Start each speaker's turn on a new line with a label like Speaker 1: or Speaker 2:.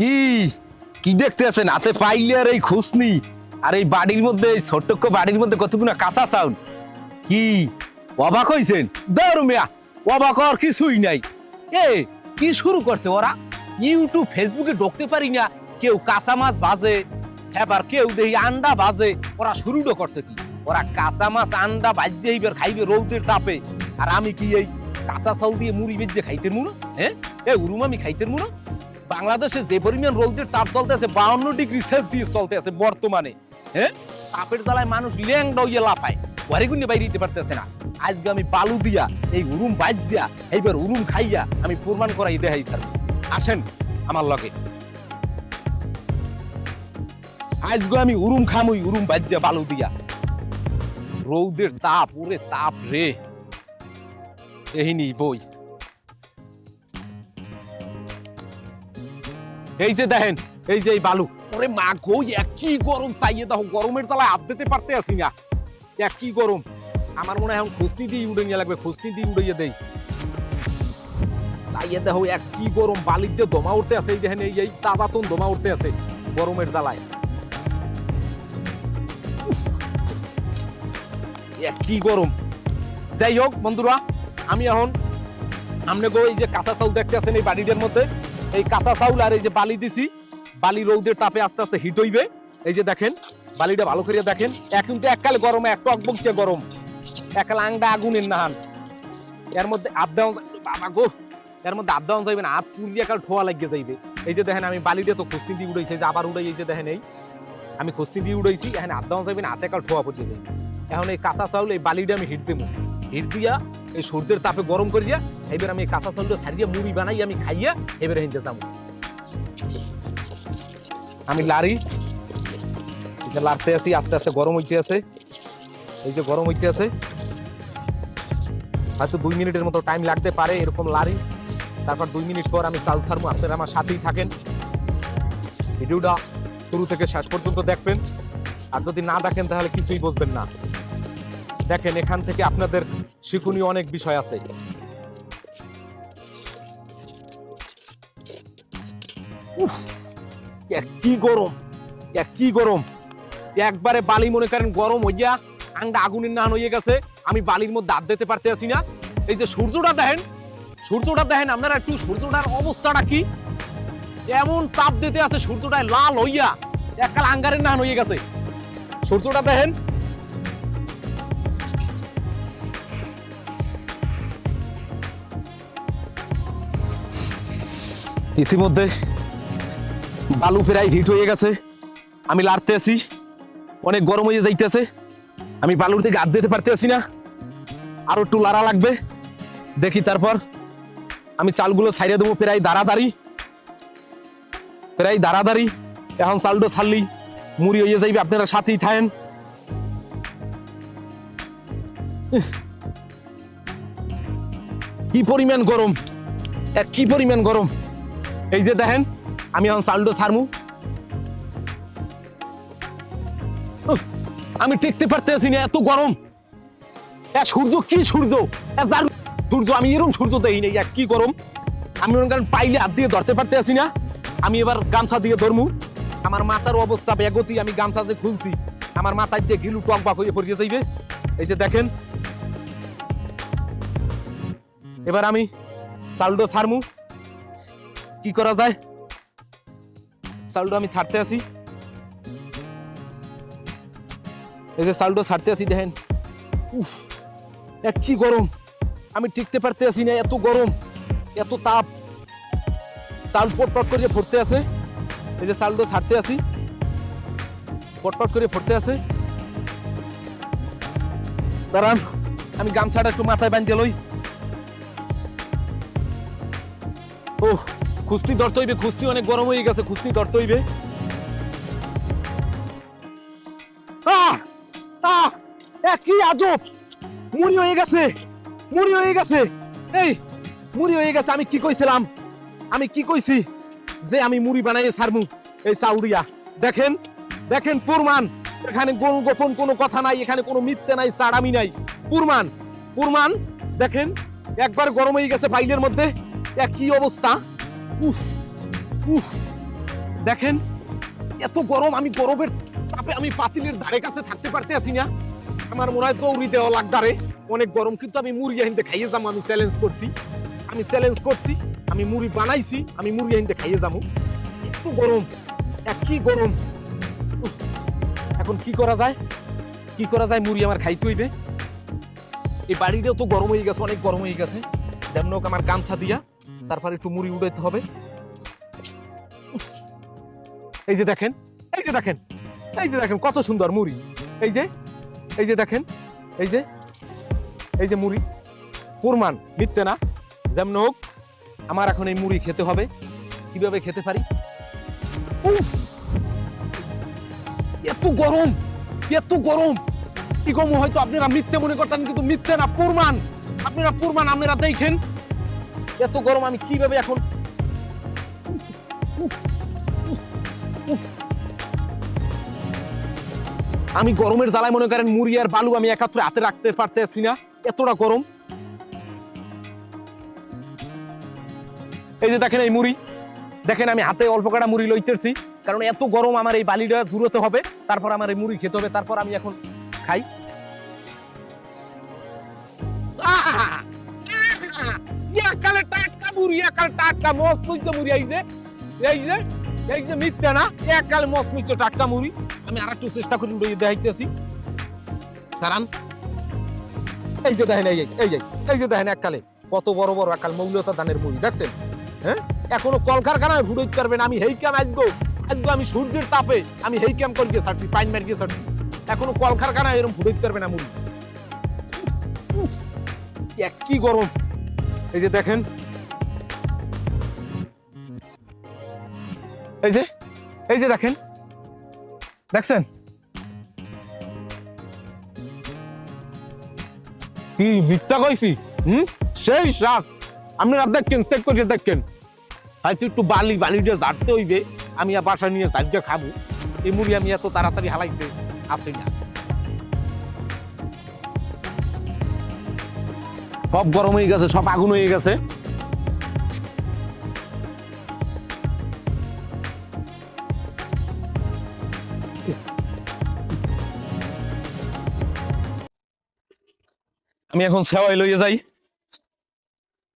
Speaker 1: কি? কি দেখতে আছেন? হাতে পাইলে আর এই খুশনি। আর এই বাড়ির মধ্যে, এই ছোট্ট বাড়ির মধ্যে কতগুলো কাঁচা চাউল? কি? অবাক হইছেন? দৌড় মিয়া, অবাক আর কিছুই নাই। এ, কি শুরু করছে ওরা? ইউটিউব, ফেসবুকে ঢুকতে পারি না। কেউ কাঁচা মাছ ভাজে, এবার কেউ দেখি আন্ডা ভাজে। ওরা শুরুটা করছে কি? ওরা কাঁচা মাছ, আন্ডা ভাজছে, এইবার খাইবে রৌদের তাপে। আর আমি কি এই কাঁচা চাউল দিয়ে মুড়ি বেজে খাইতে মুনো হ্যাঁ? এ, উরুম আমি খাইতে মুনো বাংলাদেশে যে পরিমাণ রৌদের তাপ চলতে আছে বাউন্ন ডিগ্রি সেলসিয়াস চলতে আছে বর্তমানে। হ্যাঁ তাপের জ্বালায় মানুষ ল্যাংডা হইয়া লাফায়। ওয়ারিগুন্নি বাইরে দিতে পারতেছে না। আজকে আমি বালু দিয়া, এই উরুম বাজ্যা, এইবার উরুম খাইয়া আমি প্রমাণ করাই দেখাই, স্যার। আসেন আমার লগে। আজকে আমি উরুম খামুই উরুম বাজ্যা বালু দিয়া। রৌদের তাপ, ওরে তাপ রে। এহিনি বই এই যে দেখেন এই যে এই বালু। ওরে মা গো একই গরম চাইয়ে দেখো গরমের জ্বালায় হাত দিতে পারতে আসি না। একই গরম। আমার মনে হয় এখন খুস্তি দিয়ে উড়ে নিয়ে লাগবে খুস্তি দিয়ে উড়িয়ে দেই। চাইয়ে দেখো একই গরম বালির দিয়ে দমা উঠতে আছে এই দেখেন এই এই তাজাতন দমা উঠতে আছে গরমের জ্বালায়। উফ, একই গরম। যাই হোক বন্ধুরা আমি এখন সামনে গো এই যে কাঁচা চাউল দেখতে আছেন এই বাড়িটার মধ্যে। এই কাঁচা চাউল আর এই যে বালি দিছি, বালি রৌদের তাপে আস্তে আস্তে হিট হইবে। এই যে দেখেন, বালিটা ভালো করে দেখেন। এক কিন্তু এককালে গরমে এক টক বকতে গরম। এককালে আংটা আগুনের নাহান। এর মধ্যে আপ বাবা গো, এর মধ্যে আপ যাইবে না হাত পুরিয়া একাল ঠোয়া লাগিয়ে যাইবে। এই যে দেখেন, আমি বালিটা তো খুস্তি দিয়ে উড়াইছি যে আবার উড়াই, এই যে দেখেন এই। আমি খুস্তি দিয়ে উড়াইছি, এখন ডাউন যাইবে না হাতে একাল ঠোয়া পড়তে যাইবে। এখন এই কাঁচা চাউল, এই বালিটা আমি হিট দেবো। হিট দিয়া এই সূর্যের তাপে গরম করিয়া এবার আমি কাঁচা চাউলটা সারিয়া মুড়ি বানাই, আমি খাইয়া এবারে হিনতে যাব। আমি লারি যে লাড়তে আছি, আস্তে আস্তে গরম হইতে আছে। এই যে গরম হইতে আছে। হয়তো দুই মিনিটের মতো টাইম লাগতে পারে এরকম লারি তারপর দুই মিনিট পর আমি চাল ছাড়বো। আপনারা আমার সাথেই থাকেন। ভিডিওটা শুরু থেকে শেষ পর্যন্ত দেখবেন। আর যদি না দেখেন, তাহলে কিছুই বুঝবেন না। দেখেন, এখান থেকে আপনাদের শিক্ষণীয় অনেক বিষয় আছে। কি গরম কি গরম। একবারে বালি মনে করেন গরম হইয়া আংটা আগুনের নান হয়ে গেছে, আমি বালির মধ্যে হাত দিতে পারতে আছি না। এই যে সূর্যটা দেখেন সূর্যটা দেখেন, আপনারা একটু সূর্যটার অবস্থাটা কি? এমন তাপ দিতে আছে, সূর্যটায় লাল হইয়া এককাল আঙ্গারের নান হয়ে গেছে। সূর্যটা দেখেন ইতিমধ্যে বালু প্রায় হিট হয়ে গেছে। আমি লাড়তে আছি। অনেক গরম হয়ে যাইতেছে। আমি বালুর দিকে হাত দিতে পারতে আছি না। আরও একটু লাড়া লাগবে। দেখি তারপর আমি চালগুলো ছাইড়ে দেবো প্রায় দাঁড়াদাঁড়ি। প্রায় দাঁড়াদাঁড়ি। এখন চালটো ছাড়লি মুড়ি হয়ে যাইবে, আপনারা সাথেই থাকেন। কি পরিমাণ গরম। এক কি পরিমাণ গরম। এই যে দেখেন, আমি এখন চালটো ছাড়মু। আমি টেকতে পারতে আছি না, এত গরম। সূর্য, কি সূর্য? সূর্য, আমি এরকম সূর্য দেই নাই কি গরম? আমি মনে পাইলে হাত দিয়ে ধরতে পারতে আছি না। আমি এবার গামছা দিয়ে ধরমু। আমার মাথার অবস্থা বেগতি, আমি গামছা যে খুলছি, আমার মাথায় দিয়ে গিলু টক বাক হয়ে পড়িয়ে যাইবে। এই যে দেখেন। এবার আমি সালডো ছাড়মু। কি করা যায়? চালটো আমি ছাড়তে আসি এই যে চালটো ছাড়তে আসি দেখেন। উফ এক কি গরম। আমি টিকতে পারতে আসি না, এত গরম, এত তাপ। চাল পটপট করে ফুটতে আছে। এই যে চালটো ছাড়তে আসি পটপট করে ফুটতে আছে। দাঁড়ান, আমি গামছাটা একটু মাথায় বাঁধতে লই। ও খুস্তি ধরতে হইবে, খুস্তি অনেক গরম হয়ে গেছে, খুস্তি ধরতে হইবে। কি আজব! মুড়ি হয়ে গেছে, মুড়ি হয়ে গেছে। এই, মুড়ি হয়ে গেছে, আমি কি কইছিলাম? আমি কি কইছি যে আমি মুড়ি বানাইয়ে ছাড়মু? এই চাল দিয়া। দেখেন দেখেন প্রমাণ। এখানে গোল গোপন কোনো কথা নাই, এখানে কোনো মিথ্যে নাই, সাড়ামি নাই। প্রমাণ প্রমাণ, দেখেন, একবার গরম হয়ে গেছে ফাইলের মধ্যে। কি অবস্থা? উফ উফ।
Speaker 2: দেখেন, এত গরম, আমি গরমের তাপে আমি পাতিলের ধারে কাছে থাকতে পারতে আছি না। আমার মনে হয় দৌড়ি দেওয়া লাগদারে অনেক গরম, কিন্তু আমি মুড়ি আহিনতে খাইয়ে যাব, আমি চ্যালেঞ্জ করছি। আমি চ্যালেঞ্জ করছি, আমি মুড়ি বানাইছি, আমি মুড়ি আহিনতে খাইয়ে যাব। একটু গরম কি গরম। এখন কি করা যায়? কি করা যায়? মুড়ি আমার খাইতে হইবে। এই বাড়িটাও তো গরম হয়ে গেছে, অনেক গরম হয়ে গেছে। যেমন হোক আমার গামছা দিয়া তারপর একটু মুড়ি উড়াইতে হবে। এই যে দেখেন, এই যে দেখেন, এই যে দেখেন কত সুন্দর মুড়ি। এই যে এই যে দেখেন, এই যে এই যে মুড়ি। প্রমাণ মিথ্যে না। যেমন হোক, আমার এখন এই মুড়ি খেতে হবে। কীভাবে খেতে পারি? এত গরম এত গরম। কি কম হয়তো আপনারা মিথ্যে মনে করতেন, কিন্তু মিথ্যে না প্রমাণ আপনারা প্রমাণ আপনারা দেখেন। এত গরম, আমি কীভাবে এখন আমি গরমের জ্বালায় মনে করেন মুড়ি আর বালু আমি একাত্রে হাতে রাখতে পারতেছি না। এতটা গরম। এই যে দেখেন এই মুড়ি। দেখেন আমি হাতে অল্প কাটা মুড়ি লইতেছি। কারণ এত গরম আমার এই বালিটা জুড়োতে হবে, তারপর আমার এই মুড়ি খেতে হবে, তারপর আমি এখন খাই। একালে টাটকা মস্ত হইছে মুড়ি যে, এই যে, এই মিথ্যা না একালে মস্ত মিথ্যা টাটকা মুড়ি। আমি আর একটু চেষ্টা করি দেখাইতেছি। কারণ এই যে দেখেন, এই এই এই যে দেখেন এককালে কত বড় বড় একাল মৌলতা ধানের মুড়ি, দেখছেন? হ্যাঁ? এখনও কলকারখানায় ফুটাইতে পারবেন আমি হেই ক্যাম আজগো আজগো আমি সূর্যের তাপে আমি হেই ক্যাম করে গিয়ে ছাড়ছি, পাইন মার গিয়ে ছাড়ছি। এখনও কলকারখানায় এরকম ফুটাইতে পারবে না মুড়ি। কি গরম। এই যে দেখেন এই যে এই যে দেখেন। দেখছেন? কি মিথ্যা কইছি? হুম? সেই শাক আপনারা দেখেন চেক করে দেখেন হয়তো একটু বালি বালিটা ঝাড়তে হইবে। আমি আর বাসায় নিয়ে ঝাড়তে খাব। এই মুড়ি আমি এত তাড়াতাড়ি হালাইতে আসি না। সব গরম হয়ে গেছে, সব আগুন হয়ে গেছে। আমি এখন সেওয়াই লইয়ে যাই।